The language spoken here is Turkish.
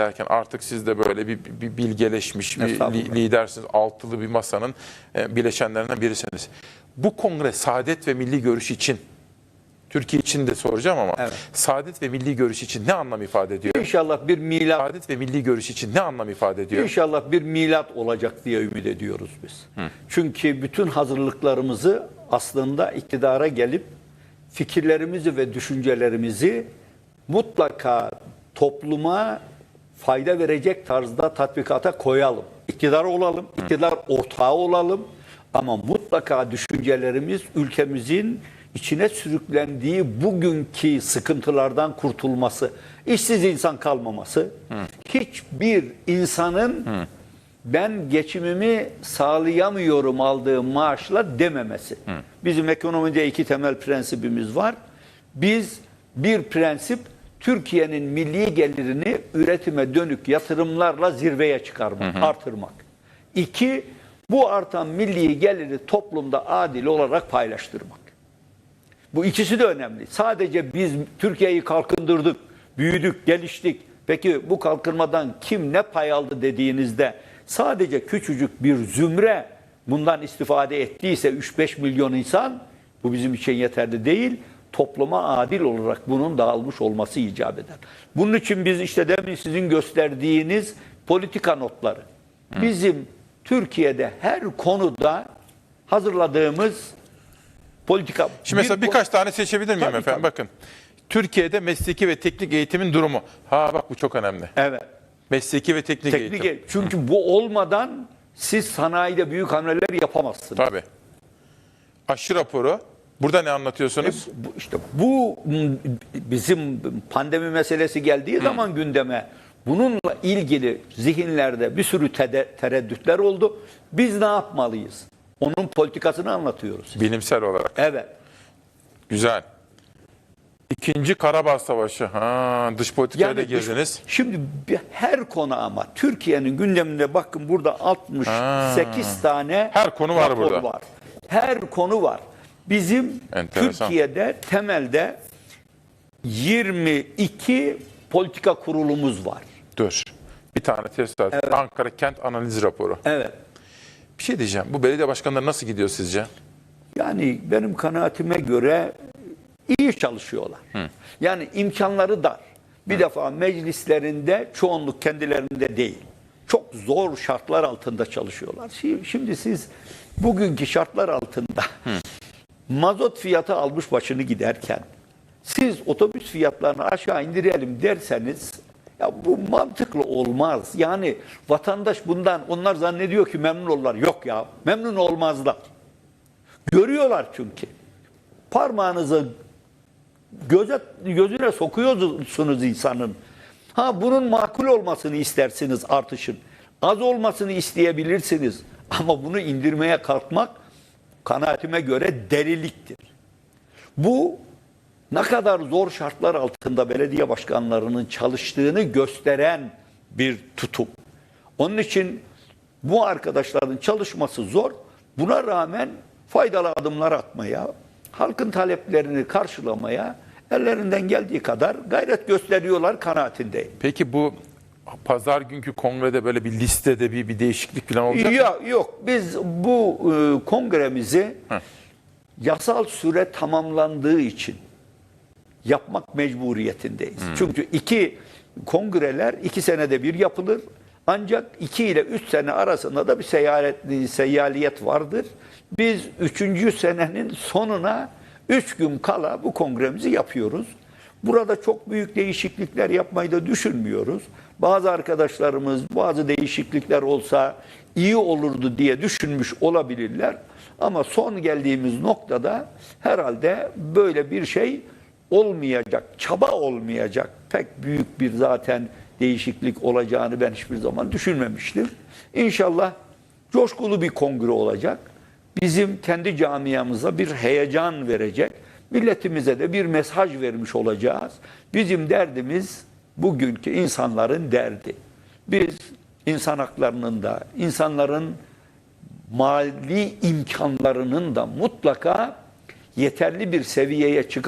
derken artık siz de böyle bir, bir bilgeleşmiş bir li- lidersiniz. Altılı bir masanın e, bileşenlerinden birisiniz. Bu kongre saadet ve milli görüş için Türkiye için de soracağım ama Evet. saadet ve milli görüş için ne anlam ifade ediyor? İnşallah bir milat Saadet ve milli görüş için ne anlam ifade ediyor? İnşallah bir milat olacak diye ümit ediyoruz biz. Çünkü bütün hazırlıklarımızı aslında iktidara gelip fikirlerimizi ve düşüncelerimizi mutlaka topluma fayda verecek tarzda tatbikata koyalım. İktidar olalım, iktidar ortağı olalım ama mutlaka düşüncelerimiz ülkemizin içine sürüklendiği bugünkü sıkıntılardan kurtulması, işsiz insan kalmaması, hiçbir insanın ben geçimimi sağlayamıyorum aldığım maaşla dememesi. Bizim ekonomide iki temel prensibimiz var. Biz bir prensip Türkiye'nin milli gelirini üretime dönük yatırımlarla zirveye çıkarmak, artırmak. İki, bu artan milli geliri toplumda adil olarak paylaştırmak. Bu ikisi de önemli. Sadece biz Türkiye'yi kalkındırdık, büyüdük, geliştik. Peki bu kalkınmadan kim ne pay aldı dediğinizde sadece küçücük bir zümre bundan istifade ettiyse 3-5 milyon insan bu bizim için yeterli değil. Topluma adil olarak bunun dağılmış olması icap eder. Bunun için biz işte demin sizin gösterdiğiniz politika notları. Bizim Türkiye'de her konuda hazırladığımız politika. Şimdi mesela bir- birkaç tane seçebilir miyim Tabii, efendim? tabii. Bakın. Türkiye'de mesleki ve teknik eğitimin durumu. Ha bak bu çok önemli. Evet. Mesleki ve teknik, Teknik eğitim. Çünkü bu olmadan siz sanayide büyük hamleler yapamazsınız. Tabii. Aşı raporu. Burada ne anlatıyorsunuz? Bu, işte bu bizim pandemi meselesi geldiği zaman gündeme bununla ilgili zihinlerde bir sürü tereddütler oldu. Biz ne yapmalıyız? Onun politikasını anlatıyoruz. Bilimsel olarak. Evet. Güzel. İkinci Karabağ Savaşı. Ha, dış politikaya da dış- girdiniz. Şimdi her konu ama Türkiye'nin gündeminde bakın burada 68 tane Her konu var burada. var. Her konu var. Bizim Enteresan. Türkiye'de temelde 22 politika kurulumuz var. Dur. Bir tane tesadüf. Ankara Kent Analiz Raporu. Evet. Bir şey diyeceğim. Bu belediye başkanları nasıl gidiyor sizce? Yani benim kanaatime göre iyi çalışıyorlar. Yani imkanları dar. Bir defa meclislerinde çoğunluk kendilerinde değil. Çok zor şartlar altında çalışıyorlar. Şi- Şimdi siz bugünkü şartlar altında mazot fiyatı almış başını giderken siz otobüs fiyatlarını aşağı indirelim derseniz ya bu mantıklı olmaz. Yani vatandaş bundan onlar zannediyor ki memnun olurlar. Yok ya memnun olmazlar. Görüyorlar çünkü. Parmağınızı göze, gözüne sokuyorsunuz insanın. Ha bunun makul olmasını istersiniz artışın. Az olmasını isteyebilirsiniz. Ama bunu indirmeye kalkmak kanaatime göre deliliktir. Bu ne kadar zor şartlar altında belediye başkanlarının çalıştığını gösteren bir tutum. Onun için bu arkadaşların çalışması zor. Buna rağmen faydalı adımlar atmaya, halkın taleplerini karşılamaya ellerinden geldiği kadar gayret gösteriyorlar kanaatindeyim. Peki bu pazar günkü kongrede böyle bir listede bir, bir değişiklik falan olacak mı? Ya, yok biz bu e, kongremizi yasal süre tamamlandığı için yapmak mecburiyetindeyiz. Çünkü iki kongreler iki senede bir yapılır. Ancak iki ile üç sene arasında da bir seyahat, seyyaliyet vardır. Biz üçüncü senenin sonuna üç gün kala bu kongremizi yapıyoruz. Burada çok büyük değişiklikler yapmayı da düşünmüyoruz. Bazı arkadaşlarımız bazı değişiklikler olsa iyi olurdu diye düşünmüş olabilirler. Ama son geldiğimiz noktada herhalde böyle bir şey olmayacak, çaba olmayacak. Pek büyük bir zaten değişiklik olacağını ben hiçbir zaman düşünmemiştim. İnşallah coşkulu bir kongre olacak. Bizim kendi camiamıza bir heyecan verecek. Milletimize de bir mesaj vermiş olacağız. Bizim derdimiz bugünkü insanların derdi. Biz insan haklarının da, insanların mali imkanlarının da mutlaka yeterli bir seviyeye çıkıp